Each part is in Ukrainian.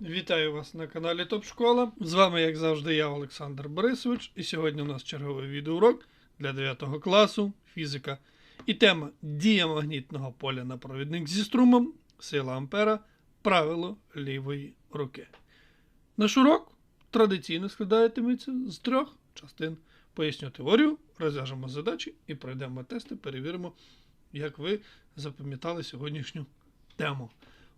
Вітаю вас на каналі Топ Школа. З вами, як завжди, я, Олександр Борисович, і сьогодні у нас черговий відеоурок для 9 класу фізика. І тема дія магнітного поля на провідник зі струмом, сила Ампера, правило лівої руки. Наш урок традиційно складатиметься з трьох частин. Поясню теорію, розв'яжемо задачі і пройдемо тести, перевіримо, як ви запам'ятали сьогоднішню тему.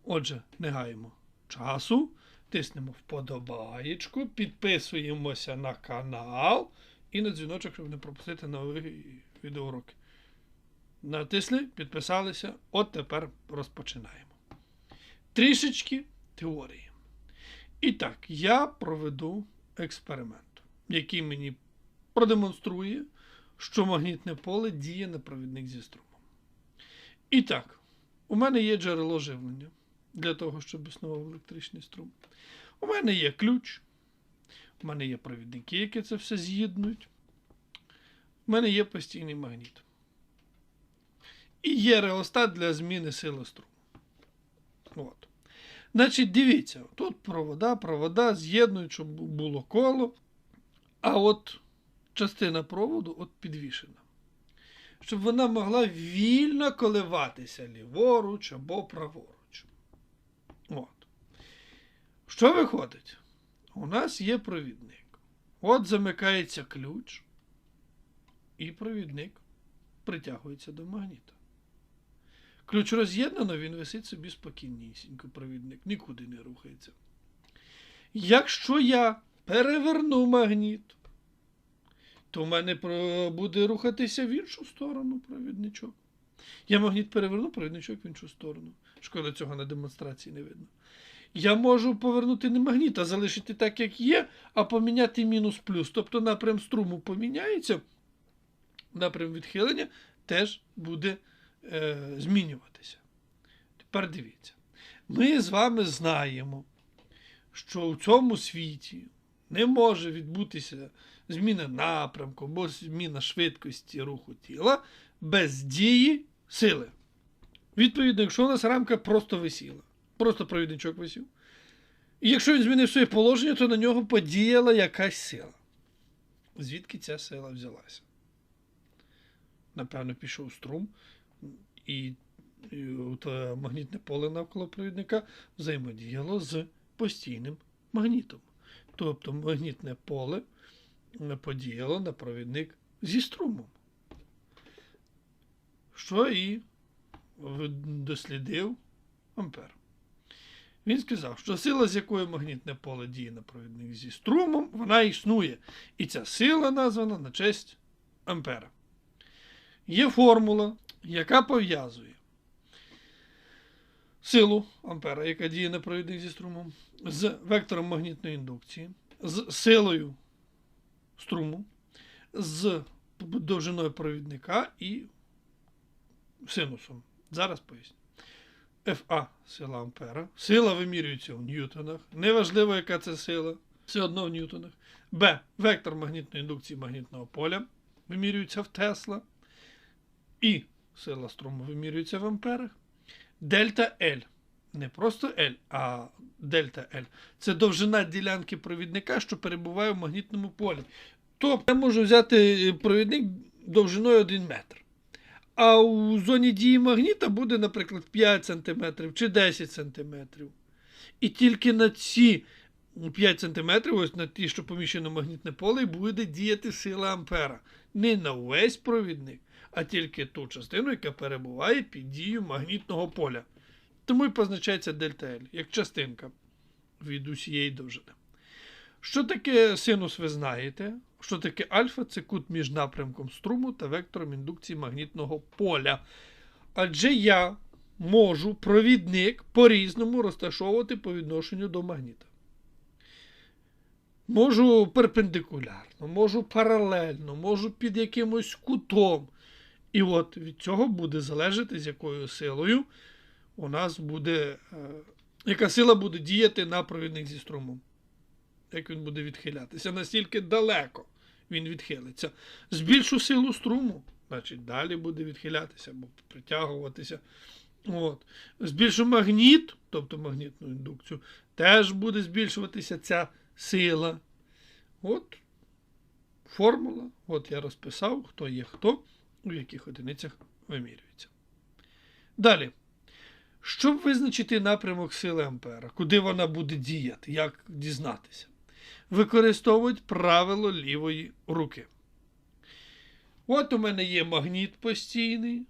Отже, не гаємо часу, тиснемо вподобаєчку, підписуємося на канал і на дзвіночок, щоб не пропустити нові відеоуроки. Натисли, підписалися. От тепер розпочинаємо. Трішечки теорії. І так, я проведу експеримент, який мені продемонструє, що магнітне поле діє на провідник зі струмом. І так, у мене є джерело живлення для того, щоб існував електричний струм. У мене є ключ, у мене є провідники, які це все з'єднують. У мене є постійний магніт. І є реостат для зміни сили струму. От. Значить, дивіться, тут провода, провода з'єднують, щоб було коло. А от частина проводу от підвішена. Щоб вона могла вільно коливатися ліворуч або праворуч. Що виходить? У нас є провідник. От замикається ключ, і провідник притягується до магніта. Ключ роз'єднано, він висить собі спокійнісінько, провідник, нікуди не рухається. Якщо я переверну магніт, то в мене буде рухатися в іншу сторону провідничок. Я магніт переверну, провідничок в іншу сторону. Шкода, цього на демонстрації не видно. Я можу повернути не магніт, а залишити так, як є, а поміняти мінус плюс. Тобто напрям струму поміняється, напрям відхилення теж буде е, змінюватися. Тепер дивіться. Ми з вами знаємо, що у цьому світі не може відбутися зміна напрямку або зміна швидкості руху тіла без дії сили. Відповідно, якщо у нас рамка просто висіла, просто провідничок висів. І якщо він змінив своє положення, то на нього подіяла якась сила. Звідки ця сила взялася? Напевно, пішов струм, і, і от, е, магнітне поле навколо провідника взаємодіяло з постійним магнітом. Тобто магнітне поле е, подіяло на провідник зі струмом. Що і дослідив Ампер. Він сказав, що сила, з якою магнітне поле діє на провідник зі струмом, вона існує. І ця сила названа на честь Ампера. Є формула, яка пов'язує силу Ампера, яка діє на провідник зі струмом, з вектором магнітної індукції, з силою струму, з довжиною провідника і синусом. Зараз поясню. FA сила Ампера. Сила вимірюється в ньютонах. Неважливо, яка це сила, все одно в ньютонах. Б. Вектор магнітної індукції магнітного поля вимірюється в Тесла. І сила струму вимірюється в амперах. Дельта L. Не просто L, а дельта L. Це довжина ділянки провідника, що перебуває в магнітному полі. Тобто я можу взяти провідник довжиною 1 метр. А у зоні дії магніта буде, наприклад, 5 см чи 10 см. І тільки на ці 5 см, ось на ті, що поміщено магнітне поле, буде діяти сила Ампера. Не на увесь провідник, а тільки ту частину, яка перебуває під дією магнітного поля. Тому і позначається дельта L, як частинка від усієї довжини. Що таке синус, ви знаєте? Що таке альфа? Це кут між напрямком струму та вектором індукції магнітного поля. Адже я можу провідник по-різному розташовувати по відношенню до магніта. Можу перпендикулярно, можу паралельно, можу під якимось кутом. І от від цього буде залежати, з якою силою у нас буде, е, яка сила буде діяти на провідник зі струмом. Як він буде відхилятися, настільки далеко він відхилиться. Збільшу силу струму, значить далі буде відхилятися або притягуватися. От. Збільшу магніт, тобто магнітну індукцію, теж буде збільшуватися ця сила. От формула. От я розписав, хто є хто, у яких одиницях вимірюється. Далі. Щоб визначити напрямок сили Ампера, куди вона буде діяти, як дізнатися, використовують правило лівої руки. От у мене є магніт постійний,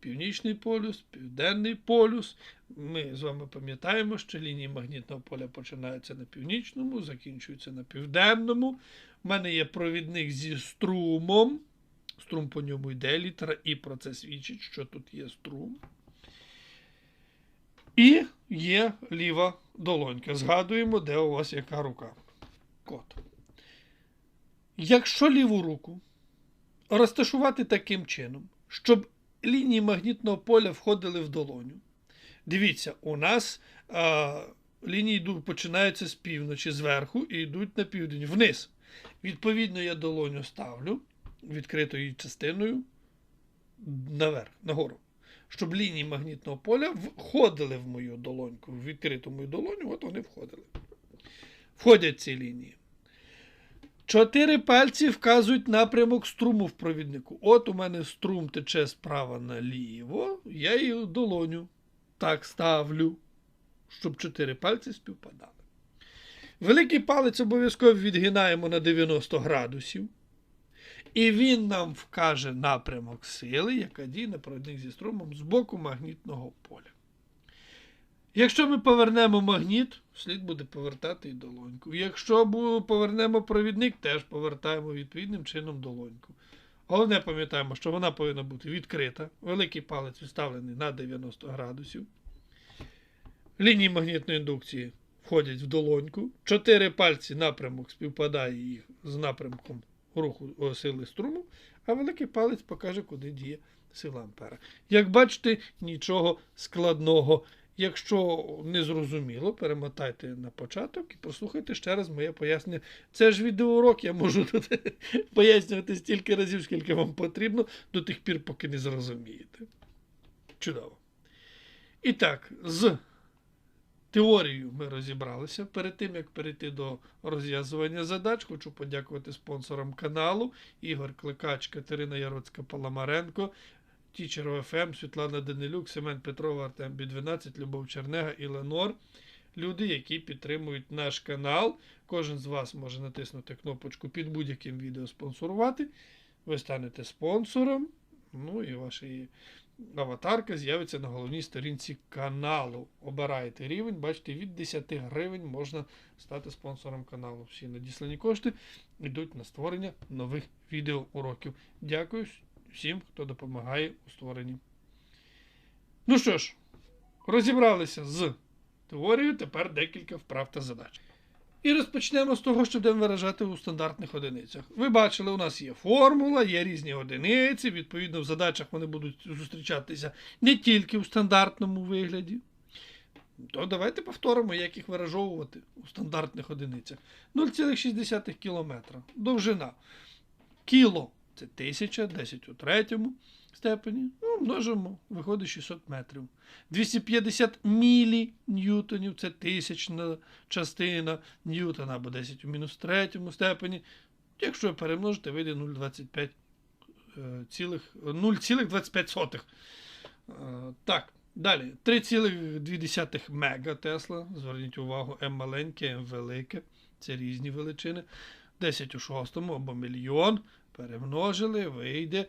північний полюс, південний полюс. Ми з вами пам'ятаємо, що лінії магнітного поля починаються на північному, закінчуються на південному. У мене є провідник зі струмом. Струм по ньому йде літера, і про це свідчить, що тут є струм. І є ліва долонька. Згадуємо, де у вас яка рука. Кот. Якщо ліву руку розташувати таким чином, щоб лінії магнітного поля входили в долоню. Дивіться, у нас а, лінії починаються з півночі, зверху і йдуть на південь, вниз. Відповідно, я долоню ставлю відкритою частиною наверх, нагору. Щоб лінії магнітного поля входили в мою долоньку, в відкриту мою долоню, от вони входили. Входять ці лінії. Чотири пальці вказують напрямок струму в провіднику. От у мене струм тече справа наліво, я її долоню так ставлю, щоб чотири пальці співпадали. Великий палець обов'язково відгинаємо на 90 градусів. І він нам вкаже напрямок сили, яка діє на провідник зі струмом з боку магнітного поля. Якщо ми повернемо магніт, слід буде повертати і долоньку. Якщо повернемо провідник, теж повертаємо відповідним чином долоньку. Головне пам'ятаємо, що вона повинна бути відкрита. Великий палець відставлений на 90 градусів. Лінії магнітної індукції входять в долоньку. Чотири пальці напрямок співпадає їх з напрямком руху сили струму, а великий палець покаже, куди діє сила Ампера. Як бачите, нічого складного. Якщо не зрозуміло, перемотайте на початок і послухайте ще раз моє пояснення. Це ж відеоурок, я можу тут пояснювати стільки разів, скільки вам потрібно, до тих пір, поки не зрозумієте. Чудово. І так, з теорією ми розібралися. Перед тим, як перейти до розв'язування задач, хочу подякувати спонсорам каналу Ігор Кликач, Катерина Яроцька Паламаренко. Тічеров ФМ, Світлана Данилюк, Семен Петров, Артем Бі12, Любов Чернега і Ленор. Люди, які підтримують наш канал. Кожен з вас може натиснути кнопочку під будь-яким відео спонсорувати. Ви станете спонсором. Ну і ваша аватарка з'явиться на головній сторінці каналу. Обираєте рівень, бачите, від 10 гривень можна стати спонсором каналу. Всі надіслані кошти йдуть на створення нових відеоуроків. Дякую всім, хто допомагає у створенні. Ну що ж, розібралися з теорією, тепер декілька вправ та задач. І розпочнемо з того, що будемо виражати у стандартних одиницях. Ви бачили, у нас є формула, є різні одиниці, відповідно, в задачах вони будуть зустрічатися не тільки у стандартному вигляді. То давайте повторимо, як їх виражовувати у стандартних одиницях. 0,6 км. Довжина. Кіло це 1000, 10 у третьому степені. Ну, множимо, виходить 600 метрів. 250 мілі ньютонів це тисячна частина ньютона або 10 у мінус третьому степені. Якщо перемножити, вийде 0,25 0,25. Е, Так, далі. 3,2 мега. Зверніть увагу, М маленьке, М велике. Це різні величини. 10 у шостому або мільйон перемножили, вийде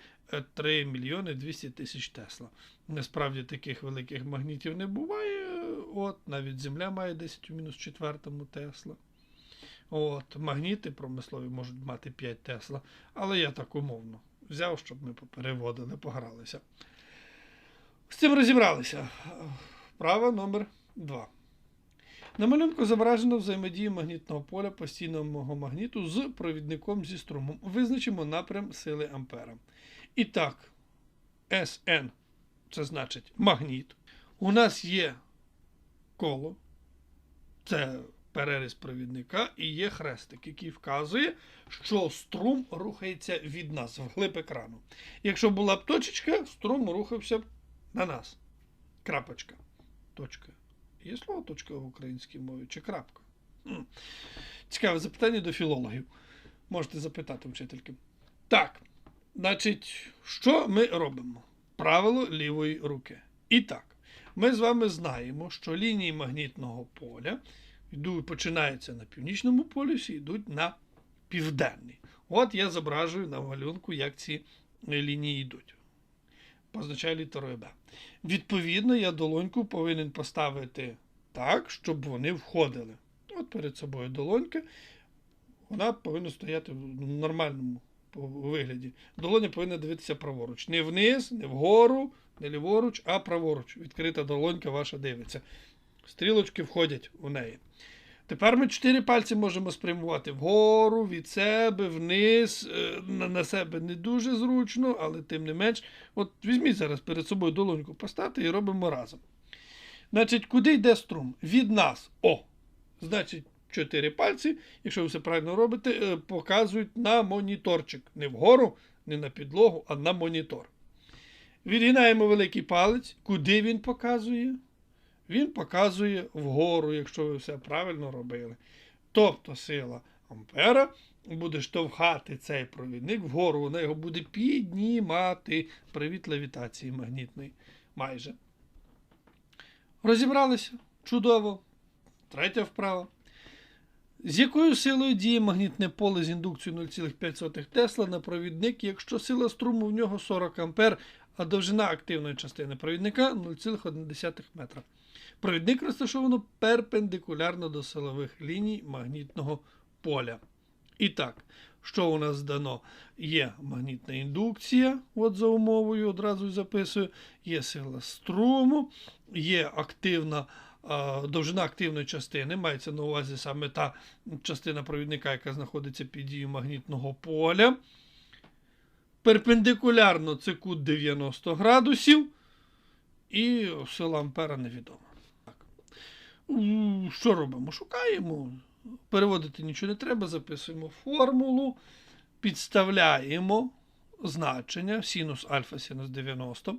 3 мільйони 200 тисяч Тесла. Насправді таких великих магнітів не буває. От, Навіть Земля має 10 у мінус четвертому Тесла. От, Магніти промислові можуть мати 5 Тесла. Але я так умовно взяв, щоб ми переводили, погралися. З цим розібралися. Вправа номер 2. На малюнку зображено взаємодію магнітного поля постійного магніту з провідником зі струмом. Визначимо напрям сили Ампера. І так, СН це значить магніт. У нас є коло, це переріз провідника, і є хрестик, який вказує, що струм рухається від нас вглиб екрану. Якщо була б точечка, струм рухався б на нас. Крапочка. Точка. Є слово точка в українській мові чи крапка? Цікаве запитання до філологів. Можете запитати вчительки. Так, значить, що ми робимо? Правило лівої руки. І так, ми з вами знаємо, що лінії магнітного поля починаються на північному полюсі, йдуть на південний. От я зображую на малюнку, як ці лінії йдуть. Позначаю літерою Б. Відповідно, я долоньку повинен поставити так, щоб вони входили. От перед собою долонька. Вона повинна стояти в нормальному вигляді. Долоня повинна дивитися праворуч. Не вниз, не вгору, не ліворуч, а праворуч. Відкрита долонька ваша дивиться. Стрілочки входять у неї. Тепер ми чотири пальці можемо спрямувати вгору, від себе, вниз, е, на, себе не дуже зручно, але тим не менш. От візьміть зараз перед собою долоньку поставте і робимо разом. Значить, куди йде струм? Від нас. О! Значить, чотири пальці, якщо ви все правильно робите, е, показують на моніторчик. Не вгору, не на підлогу, а на монітор. Відгинаємо великий палець. Куди він показує? Він показує вгору, якщо ви все правильно робили. Тобто сила Ампера буде штовхати цей провідник вгору, вона його буде піднімати. Привіт левітації магнітної. Майже. Розібралися? Чудово. Третя вправа. З якою силою діє магнітне поле з індукцією 0,5 Тесла на провідник, якщо сила струму в нього 40 А, а довжина активної частини провідника 0,1 метра. Провідник розташовано перпендикулярно до силових ліній магнітного поля. І так, що у нас дано? Є магнітна індукція, от за умовою, одразу записую, є сила струму, є активна довжина активної частини, мається на увазі саме та частина провідника, яка знаходиться під дією магнітного поля. Перпендикулярно це кут 90 градусів, і сила ампера невідома. Що робимо? Шукаємо. Переводити нічого не треба, записуємо формулу, підставляємо значення синус альфа, синус 90.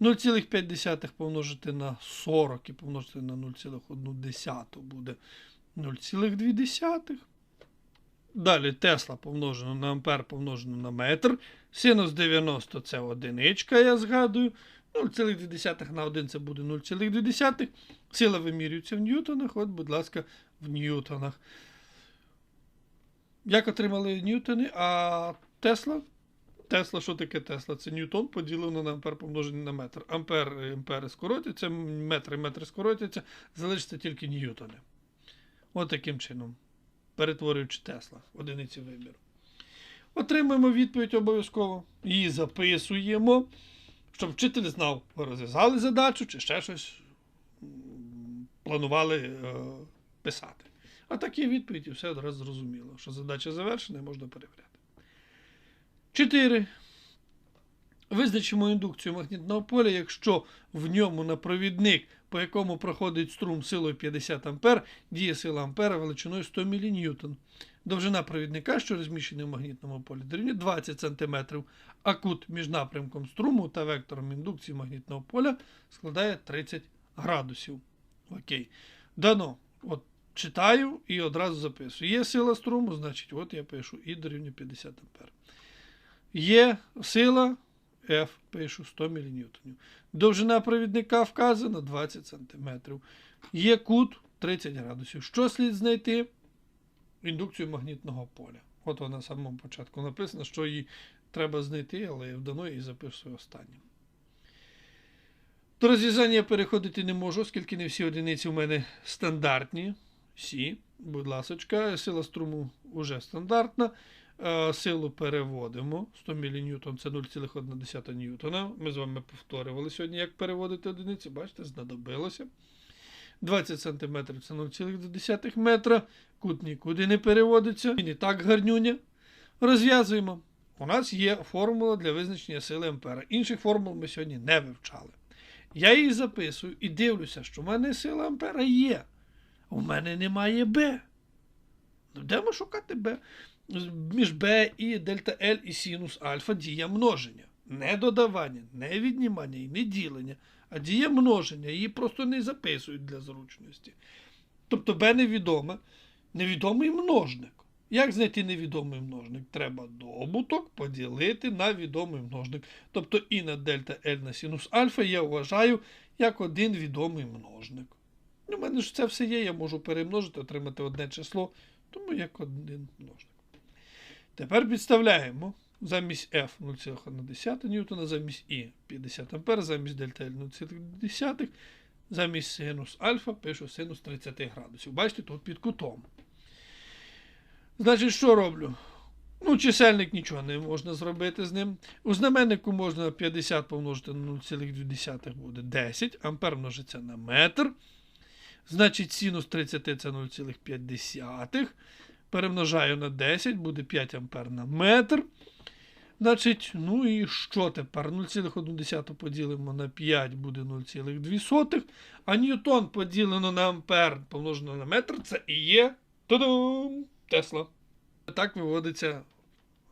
0,5 помножити на 40 і помножити на 0,1 буде 0,2. Далі Тесла помножено на ампер помножено на метр. Синус 90 це одиничка, я згадую. 0,2 на 1 це буде 0,2. Сила вимірюється в ньютонах. От, будь ласка, в ньютонах. Як отримали ньютони? А Тесла? Тесла, що таке Тесла? Це Ньютон поділено на ампер помножений на метр. Ампер ампери скоротяться, метри метри скоротяться, залишиться тільки ньютони. От таким чином. Перетворюючи Тесла в одиниці виміру. Отримуємо відповідь обов'язково. Її записуємо, щоб вчитель знав, розв'язали задачу чи ще щось планували е, писати. А такі відповіді все одразу зрозуміло, що задача завершена і можна перевіряти. 4. Визначимо індукцію магнітного поля, якщо в ньому на провідник, по якому проходить струм силою 50 А, діє сила ампера величиною 100 мН. Довжина провідника, що розміщений в магнітному полі, дорівнює 20 см, а кут між напрямком струму та вектором індукції магнітного поля складає 30 градусів. Окей. Дано. От Читаю і одразу записую. Є сила струму, значить, от я пишу і дорівнює 50 А. Є сила F, пишу 100 мН. Довжина провідника вказана 20 см. Є кут 30 градусів. Що слід знайти? Індукцію магнітного поля. От вона на самому початку написано, що її треба знайти, але я вдано її записую останнім. До розв'язання переходити не можу, оскільки не всі одиниці у мене стандартні. Всі, будь ласка, сила струму вже стандартна. Силу переводимо. 100 мН це 0,1 ньютона. Ми з вами повторювали сьогодні, як переводити одиниці. Бачите, знадобилося. 20 см це 0,2 метра. Кут нікуди не переводиться. Він І так гарнюня. Розв'язуємо. У нас є формула для визначення сили ампера. Інших формул ми сьогодні не вивчали. Я її записую і дивлюся, що в мене сила ампера є. У мене немає Б. Ну, де ми шукати Б? Між Б і дельта L і синус альфа дія множення. Не додавання, не віднімання і не ділення, а дія множення. Її просто не записують для зручності. Тобто Б невідоме, невідомий множник. Як знайти невідомий множник? Треба добуток поділити на відомий множник. Тобто і на дельта L на синус альфа я вважаю як один відомий множник. У мене ж це все є, я можу перемножити, отримати одне число, тому як один множник. Тепер підставляємо замість F 0,1 ньютона, замість І 50 ампер, замість дельта L 0,2, замість синус альфа пишу синус 30 градусів. Бачите, тут під кутом. Значить, що роблю? Ну, чисельник нічого не можна зробити з ним. У знаменнику можна 50 помножити на 0,2 буде 10, ампер множиться на метр. Значить, синус 30 це 0,5. Перемножаю на 10, буде 5 ампер на метр. Значить, ну і що тепер? 0,1 поділимо на 5 буде 0,2. А ньютон поділено на ампер помножено на метр, це і є Ту-дум! Тесла. Так виводиться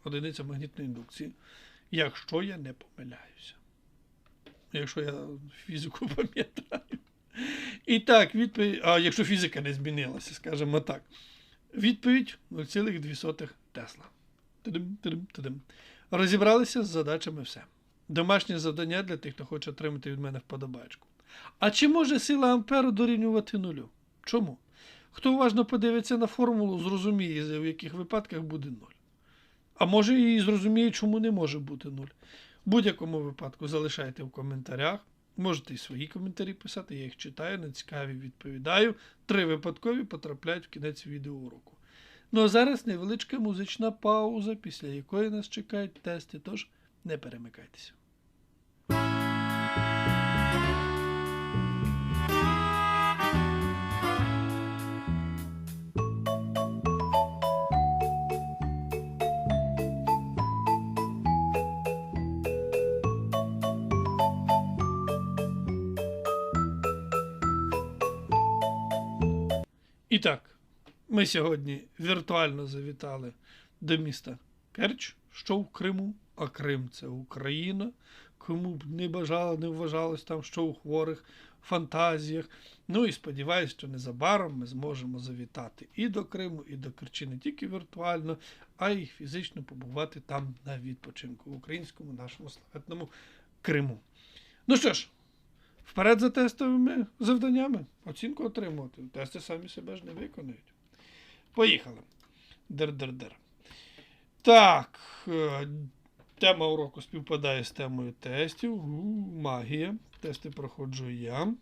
одиниця магнітної індукції, якщо я не помиляюся. Якщо я фізику пам'ятаю. І так, відповідь. А якщо фізика не змінилася, скажімо так. Відповідь 0,2 Тесла. Розібралися з задачами все. Домашнє завдання для тих, хто хоче отримати від мене вподобачку. А чи може сила Амперу дорівнювати нулю? Чому? Хто уважно подивиться на формулу, зрозуміє, в яких випадках буде 0. А може і зрозуміє, чому не може бути 0. В будь-якому випадку залишайте в коментарях. Можете і свої коментарі писати, я їх читаю, на цікаві відповідаю. Три випадкові потрапляють в кінець відеоуроку. Ну а зараз невеличка музична пауза, після якої нас чекають тести, тож не перемикайтеся. І так, ми сьогодні віртуально завітали до міста Керч, що в Криму, а Крим це Україна. Кому б не бажало, не вважалось там, що у хворих фантазіях. Ну і сподіваюся, що незабаром ми зможемо завітати і до Криму, і до Керчі не тільки віртуально, а й фізично побувати там на відпочинку в українському нашому славетному Криму. Ну що ж, вперед за тестовими завданнями. Оцінку отримувати. Тести самі себе ж не виконують. Поїхали. Дер-дер-дер. Так. е, Тема уроку співпадає з темою тестів. Магія. Тести проходжу я.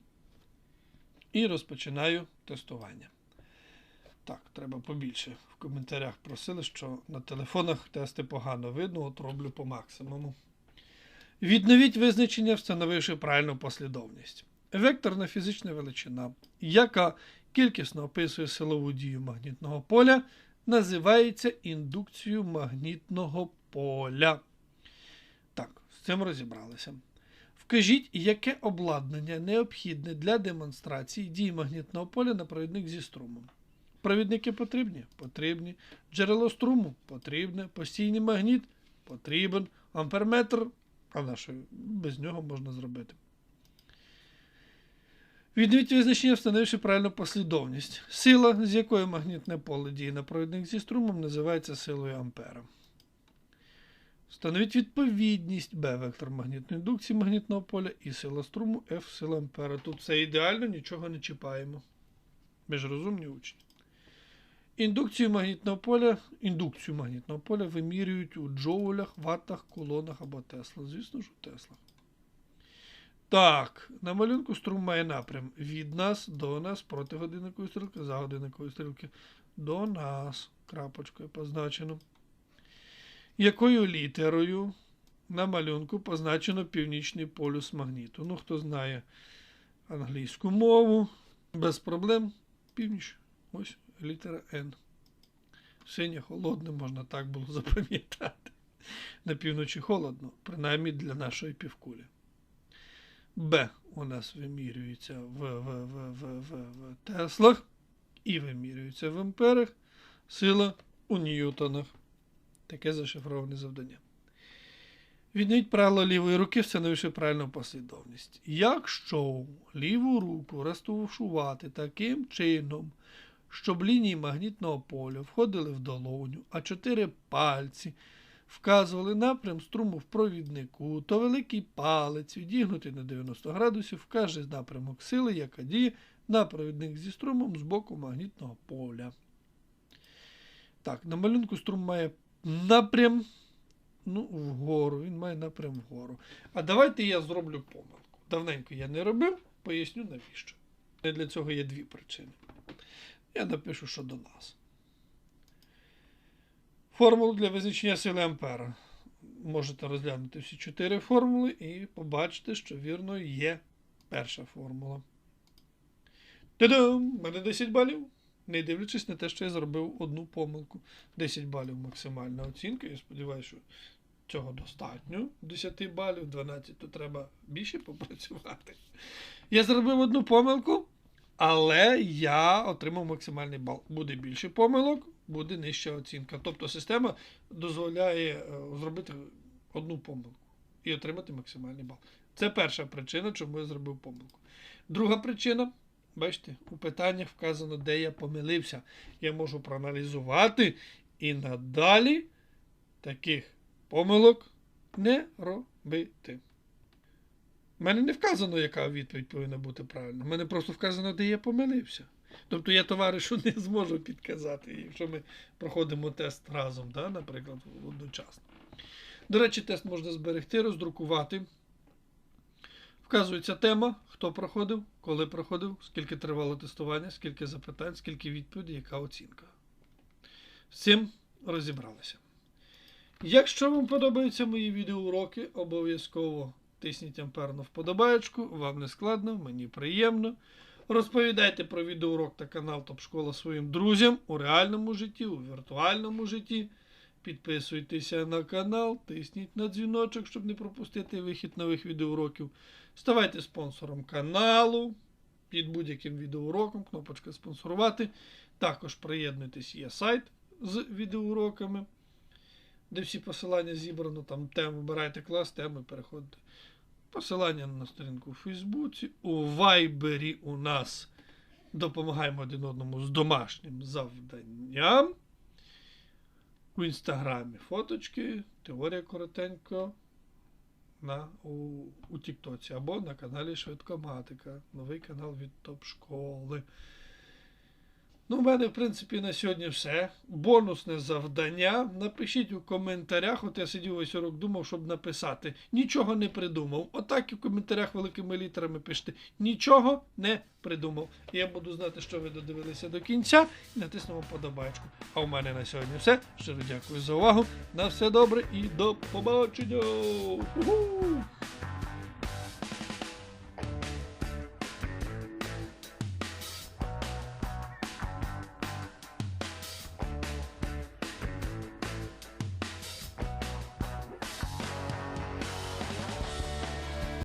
І розпочинаю тестування. Так, треба побільше. В коментарях просили, що на телефонах тести погано видно, от роблю по максимуму. Відновіть визначення, встановивши правильну послідовність. Векторна фізична величина, яка кількісно описує силову дію магнітного поля, називається індукцією магнітного поля. Так, з цим розібралися. Вкажіть, яке обладнання необхідне для демонстрації дії магнітного поля на провідник зі струмом. Провідники потрібні? Потрібні. Джерело струму потрібне. Постійний магніт потрібен. Амперметр, а на що без нього можна зробити. Відновіть визначення, встановивши правильну послідовність. Сила, з якою магнітне поле діє на провідник зі струмом, називається силою Ампера. Встановіть відповідність Б вектор магнітної індукції магнітного поля і сила струму F сила Ампера. Тут все ідеально, нічого не чіпаємо. Ми ж розумні учні. Індукцію магнітного поля, індукцію магнітного поля вимірюють у джоулях, ваттах, кулонах або теслах. Звісно ж, у теслах. Так, на малюнку струм має напрям від нас до нас проти годинникової стрілки, за годинникової стрілки до нас. Крапочкою позначено. Якою літерою на малюнку позначено північний полюс магніту? Ну, хто знає англійську мову, без проблем. Північ. Ось літера N. Синє холодне, можна так було запам'ятати. На півночі холодно, принаймні для нашої півкулі. Б у нас вимірюється в, в, в, в, в, в Теслах і вимірюється в амперах. Сила у Ньютонах. Таке зашифроване завдання. Відновіть правило лівої руки, встановивши правильну послідовність. Якщо ліву руку розташувати таким чином, щоб лінії магнітного поля входили в долоню, а чотири пальці вказували напрям струму в провіднику, то великий палець, відігнутий на 90 градусів, вкаже напрямок сили, яка діє на провідник зі струмом з боку магнітного поля. Так, на малюнку струм має напрям ну, вгору. Він має напрям вгору. А давайте я зроблю помилку. Давненько я не робив, поясню навіщо. Для цього є дві причини. Я напишу, що до нас. Формулу для визначення сили Ампера. Можете розглянути всі чотири формули і побачите, що вірно є перша формула. Та-дам! У мене 10 балів. Не дивлячись на те, що я зробив одну помилку. 10 балів максимальна оцінка. Я сподіваюся, що цього достатньо. 10 балів, 12, то треба більше попрацювати. Я зробив одну помилку, але я отримав максимальний бал. Буде більше помилок, буде нижча оцінка. Тобто система дозволяє е, зробити одну помилку і отримати максимальний бал. Це перша причина, чому я зробив помилку. Друга причина. Бачите, у питаннях вказано, де я помилився. Я можу проаналізувати і надалі таких помилок не робити. У мене не вказано, яка відповідь повинна бути правильна. У мене просто вказано, де я помилився. Тобто я товаришу не зможу підказати, якщо ми проходимо тест разом, да, наприклад, одночасно. До речі, тест можна зберегти, роздрукувати. Вказується тема, хто проходив, коли проходив, скільки тривало тестування, скільки запитань, скільки відповідей, яка оцінка. З цим розібралися. Якщо вам подобаються мої відеоуроки, обов'язково тисніть амперну вподобаєчку, вам не складно, мені приємно. Розповідайте про відеоурок та канал Топ Школа своїм друзям у реальному житті, у віртуальному житті. Підписуйтеся на канал, тисніть на дзвіночок, щоб не пропустити вихід нових відеоуроків. Ставайте спонсором каналу під будь-яким відеоуроком, кнопочка спонсорувати. Також приєднуйтесь, є сайт з відеоуроками, де всі посилання зібрано. Там тему вибирайте клас, теми переходите. Посилання на сторінку у Фейсбуці. У Вайбері у нас допомагаємо один одному з домашнім завданням. У інстаграмі фоточки, теорія коротенько на, у, у Тіктоці або на каналі Швидкоматика, новий канал від Топ Школи. Ну, у мене, в принципі, на сьогодні все. Бонусне завдання. Напишіть у коментарях. От я сидів ось урок, думав, щоб написати. Нічого не придумав. Отак і в коментарях великими літерами пишете. Нічого не придумав. Я буду знати, що ви додивилися до кінця і натиснемо подобачку. А у мене на сьогодні все. Щиро дякую за увагу. На все добре і до побачення. Уху!